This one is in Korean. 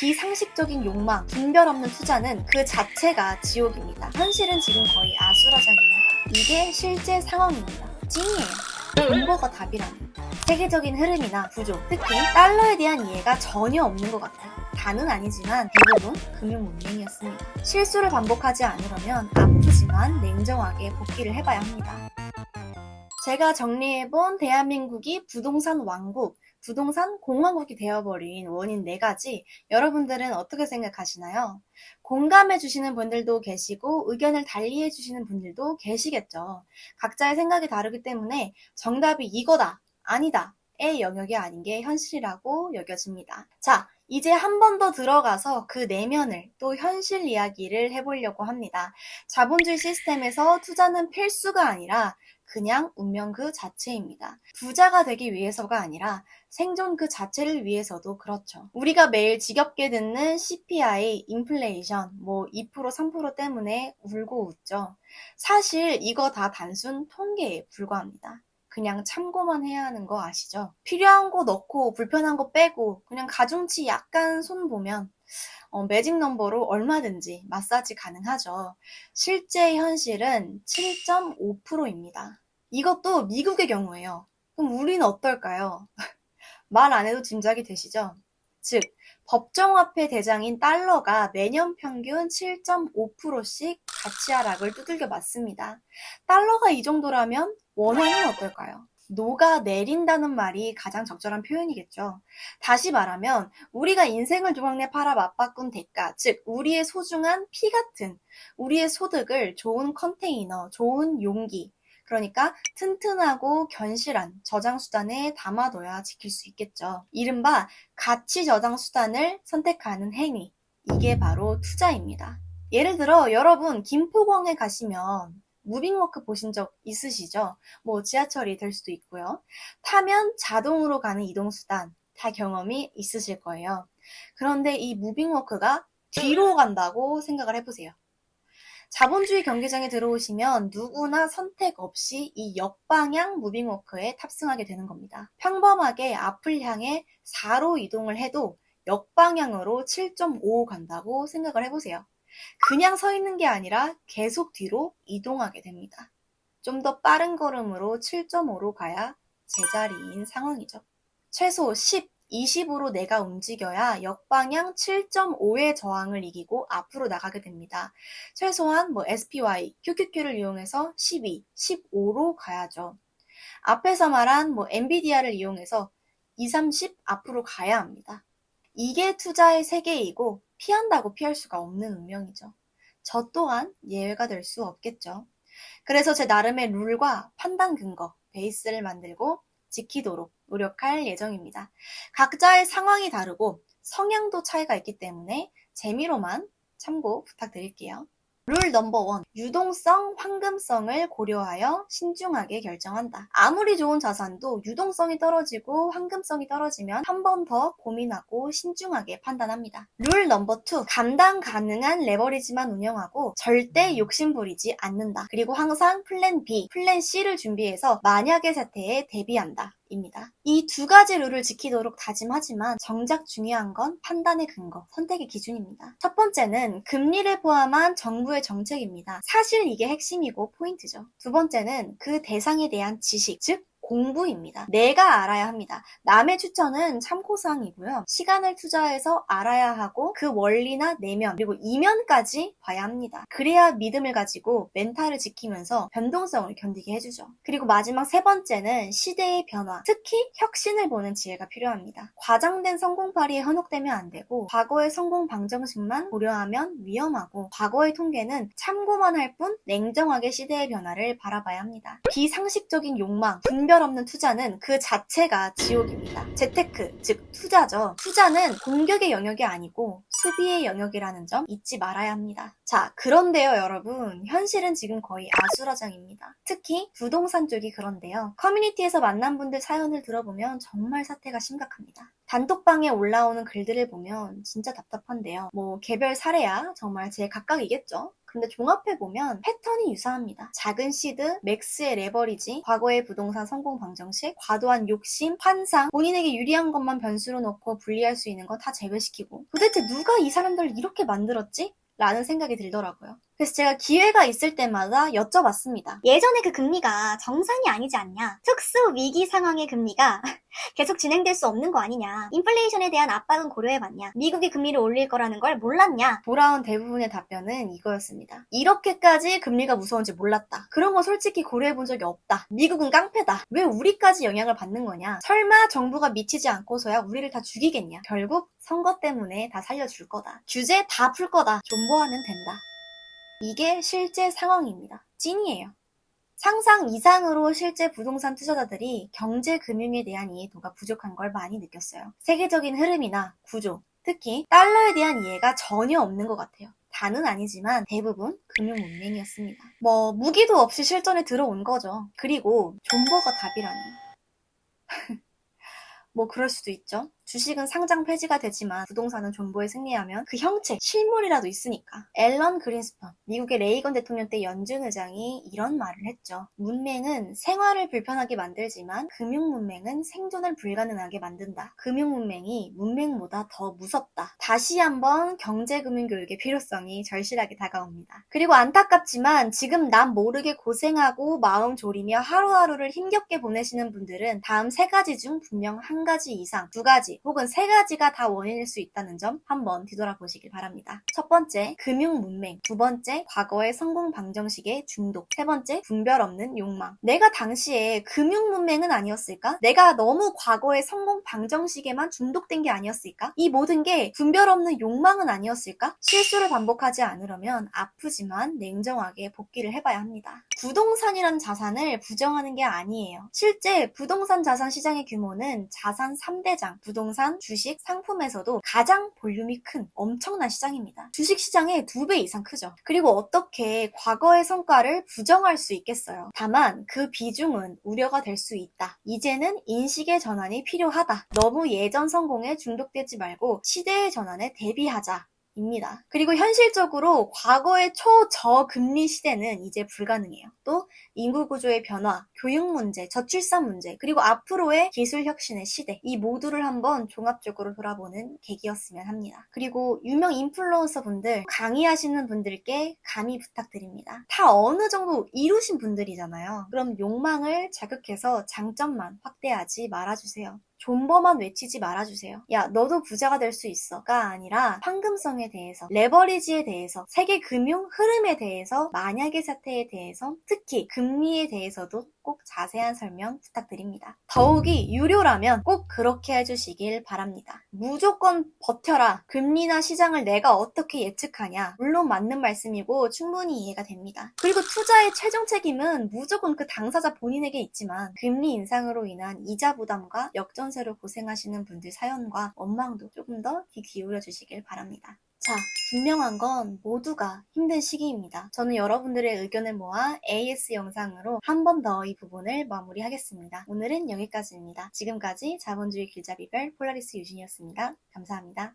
비상식적인 욕망, 분별 없는 투자는 그 자체가 지옥입니다. 현실은 지금 거의 아수라장입니다. 이게 실제 상황입니다. 찐이에요. 정보가 답이라는 세계적인 흐름이나 구조, 특히 달러에 대한 이해가 전혀 없는 것 같아요. 다는 아니지만 대부분 금융 문맹이었습니다. 실수를 반복하지 않으려면 아프지만 냉정하게 복귀를 해봐야 합니다. 제가 정리해본 대한민국이 부동산 왕국, 부동산 공화국이 되어버린 원인 네 가지 여러분들은 어떻게 생각하시나요? 공감해 주시는 분들도 계시고 의견을 달리해 주시는 분들도 계시겠죠. 각자의 생각이 다르기 때문에 정답이 이거다, 아니다, 의 영역이 아닌 게 현실이라고 여겨집니다. 자, 이제 한 번 더 들어가서 그 내면을 또 현실 이야기를 해보려고 합니다. 자본주의 시스템에서 투자는 필수가 아니라 그냥 운명 그 자체입니다. 부자가 되기 위해서가 아니라 생존 그 자체를 위해서도 그렇죠. 우리가 매일 지겹게 듣는 CPI, 인플레이션, 뭐 2%, 3% 때문에 울고 웃죠. 사실 이거 다 단순 통계에 불과합니다. 그냥 참고만 해야 하는 거 아시죠? 필요한 거 넣고 불편한 거 빼고 그냥 가중치 약간 손 보면 어, 매직 넘버로 얼마든지 마사지 가능하죠. 실제 현실은 7.5%입니다. 이것도 미국의 경우예요. 그럼 우리는 어떨까요? 말 안 해도 짐작이 되시죠? 즉, 법정화폐 대장인 달러가 매년 평균 7.5%씩 가치 하락을 두들겨 맞습니다. 달러가 이 정도라면 원화는 어떨까요? 녹아 내린다는 말이 가장 적절한 표현이겠죠. 다시 말하면 우리가 인생을 조각내 팔아 맞바꾼 대가, 즉 우리의 소중한 피 같은 우리의 소득을 좋은 컨테이너, 좋은 용기, 그러니까 튼튼하고 견실한 저장 수단에 담아둬야 지킬 수 있겠죠. 이른바 가치 저장 수단을 선택하는 행위. 이게 바로 투자입니다. 예를 들어 여러분 김포공에 가시면 무빙워크 보신 적 있으시죠? 뭐 지하철이 될 수도 있고요. 타면 자동으로 가는 이동수단 다 경험이 있으실 거예요. 그런데 이 무빙워크가 뒤로 간다고 생각을 해보세요. 자본주의 경기장에 들어오시면 누구나 선택 없이 이 역방향 무빙워크에 탑승하게 되는 겁니다. 평범하게 앞을 향해 4로 이동을 해도 역방향으로 7.5 간다고 생각을 해보세요. 그냥 서 있는 게 아니라 계속 뒤로 이동하게 됩니다. 좀 더 빠른 걸음으로 7.5로 가야 제자리인 상황이죠. 최소 10, 20으로 내가 움직여야 역방향 7.5의 저항을 이기고 앞으로 나가게 됩니다. 최소한 뭐 SPY, QQQ를 이용해서 12, 15로 가야죠. 앞에서 말한 뭐 엔비디아를 이용해서 2, 30 앞으로 가야 합니다. 이게 투자의 세계이고 피한다고 피할 수가 없는 운명이죠. 저 또한 예외가 될 수 없겠죠. 그래서 제 나름의 룰과 판단 근거, 베이스를 만들고 지키도록 노력할 예정입니다. 각자의 상황이 다르고 성향도 차이가 있기 때문에 재미로만 참고 부탁드릴게요. 룰 넘버 원. 유동성, 황금성을 고려하여 신중하게 결정한다. 아무리 좋은 자산도 유동성이 떨어지고 황금성이 떨어지면 한 번 더 고민하고 신중하게 판단합니다. 룰 넘버 투. 감당 가능한 레버리지만 운영하고 절대 욕심부리지 않는다. 그리고 항상 플랜 B, 플랜 C를 준비해서 만약의 사태에 대비한다. 입니다. 이 두 가지 룰을 지키도록 다짐하지만 정작 중요한 건 판단의 근거, 선택의 기준입니다. 첫 번째는 금리를 포함한 정부의 정책입니다. 사실 이게 핵심이고 포인트죠. 두 번째는 그 대상에 대한 지식, 즉 공부입니다. 내가 알아야 합니다. 남의 추천은 참고사항이고요. 시간을 투자해서 알아야 하고 그 원리나 내면 그리고 이면까지 봐야 합니다. 그래야 믿음을 가지고 멘탈을 지키면서 변동성을 견디게 해주죠. 그리고 마지막 세 번째는 시대의 변화, 특히 혁신을 보는 지혜가 필요합니다. 과장된 성공파리에 현혹되면 안 되고 과거의 성공 방정식만 고려하면 위험하고 과거의 통계는 참고만 할 뿐 냉정하게 시대의 변화를 바라봐야 합니다. 비상식적인 욕망, 분별 없는 투자는 그 자체가 지옥입니다. 재테크, 즉 투자죠. 투자는 공격의 영역이 아니고 수비의 영역이라는 점 잊지 말아야 합니다. 자, 그런데요, 여러분. 현실은 지금 거의 아수라장입니다. 특히 부동산 쪽이 그런데요. 커뮤니티에서 만난 분들 사연을 들어보면 정말 사태가 심각합니다. 단톡방에 올라오는 글들을 보면 진짜 답답한데요. 뭐 개별 사례야 정말 제 각각이겠죠. 근데 종합해 보면 패턴이 유사합니다. 작은 시드, 맥스의 레버리지, 과거의 부동산 성공 방정식, 과도한 욕심, 환상, 본인에게 유리한 것만 변수로 놓고 분리할 수 있는 거 다 제외시키고 도대체 누가 이 사람들을 이렇게 만들었지? 라는 생각이 들더라고요. 그래서 제가 기회가 있을 때마다 여쭤봤습니다. 예전에 그 금리가 정상이 아니지 않냐? 특수 위기 상황의 금리가 계속 진행될 수 없는 거 아니냐? 인플레이션에 대한 압박은 고려해봤냐? 미국이 금리를 올릴 거라는 걸 몰랐냐? 돌아온 대부분의 답변은 이거였습니다. 이렇게까지 금리가 무서운지 몰랐다. 그런 거 솔직히 고려해본 적이 없다. 미국은 깡패다. 왜 우리까지 영향을 받는 거냐? 설마 정부가 미치지 않고서야 우리를 다 죽이겠냐? 결국 선거 때문에 다 살려줄 거다. 규제 다 풀 거다. 존버하면 된다. 이게 실제 상황입니다. 찐이에요. 상상 이상으로 실제 부동산 투자자들이 경제 금융에 대한 이해도가 부족한 걸 많이 느꼈어요. 세계적인 흐름이나 구조, 특히 달러에 대한 이해가 전혀 없는 것 같아요. 다는 아니지만 대부분 금융 문맹이었습니다. 뭐 무기도 없이 실전에 들어온 거죠. 그리고 존버가 답이라니. 뭐 그럴 수도 있죠. 주식은 상장 폐지가 되지만 부동산은 존버에 승리하면 그 형체, 실물이라도 있으니까. 앨런 그린스펀, 미국의 레이건 대통령 때 연준 의장이 이런 말을 했죠. 문맹은 생활을 불편하게 만들지만 금융 문맹은 생존을 불가능하게 만든다. 금융 문맹이 문맹보다 더 무섭다. 다시 한번 경제 금융 교육의 필요성이 절실하게 다가옵니다. 그리고 안타깝지만 지금 남 모르게 고생하고 마음 졸이며 하루하루를 힘겹게 보내시는 분들은 다음 세 가지 중 분명 한 가지 이상, 두 가지, 혹은 세 가지가 다 원인일 수 있다는 점 한번 뒤돌아보시길 바랍니다. 첫 번째, 금융 문맹. 두 번째, 과거의 성공 방정식의 중독. 세 번째, 분별 없는 욕망. 내가 당시에 금융 문맹은 아니었을까? 내가 너무 과거의 성공 방정식에만 중독된 게 아니었을까? 이 모든 게 분별 없는 욕망은 아니었을까? 실수를 반복하지 않으려면 아프지만 냉정하게 복귀를 해봐야 합니다. 부동산이라는 자산을 부정하는 게 아니에요. 실제 부동산 자산 시장의 규모는 자산 3대장, 부동산, 주식, 상품에서도 가장 볼륨이 큰 엄청난 시장입니다. 주식 시장의 두배 이상 크죠. 그리고 어떻게 과거의 성과를 부정할 수 있겠어요. 다만 그 비중은 우려가 될 수 있다. 이제는 인식의 전환이 필요하다. 너무 예전 성공에 중독되지 말고 시대의 전환에 대비하자. 입니다. 그리고 현실적으로 과거의 초저금리 시대는 이제 불가능해요. 또 인구 구조의 변화, 교육 문제, 저출산 문제, 그리고 앞으로의 기술 혁신의 시대 이 모두를 한번 종합적으로 돌아보는 계기였으면 합니다. 그리고 유명 인플루언서 분들 강의하시는 분들께 감히 부탁드립니다. 다 어느 정도 이루신 분들이잖아요. 그럼 욕망을 자극해서 장점만 확대하지 말아주세요. 존버만 외치지 말아주세요. 야, 너도 부자가 될 수 있어.가 아니라 황금성에 대해서, 레버리지에 대해서, 세계 금융 흐름에 대해서, 만약의 사태에 대해서, 특히 금리에 대해서도 꼭 자세한 설명 부탁드립니다. 더욱이 유료라면 꼭 그렇게 해주시길 바랍니다. 무조건 버텨라. 금리나 시장을 내가 어떻게 예측하냐. 물론 맞는 말씀이고 충분히 이해가 됩니다. 그리고 투자의 최종 책임은 무조건 그 당사자 본인에게 있지만 금리 인상으로 인한 이자 부담과 역전세로 고생하시는 분들 사연과 원망도 조금 더 귀 기울여 주시길 바랍니다. 자, 분명한 건 모두가 힘든 시기입니다. 저는 여러분들의 의견을 모아 AS 영상으로 한 번 더 이 부분을 마무리하겠습니다. 오늘은 여기까지입니다. 지금까지 자본주의 길잡이별 폴라리스 유진이었습니다. 감사합니다.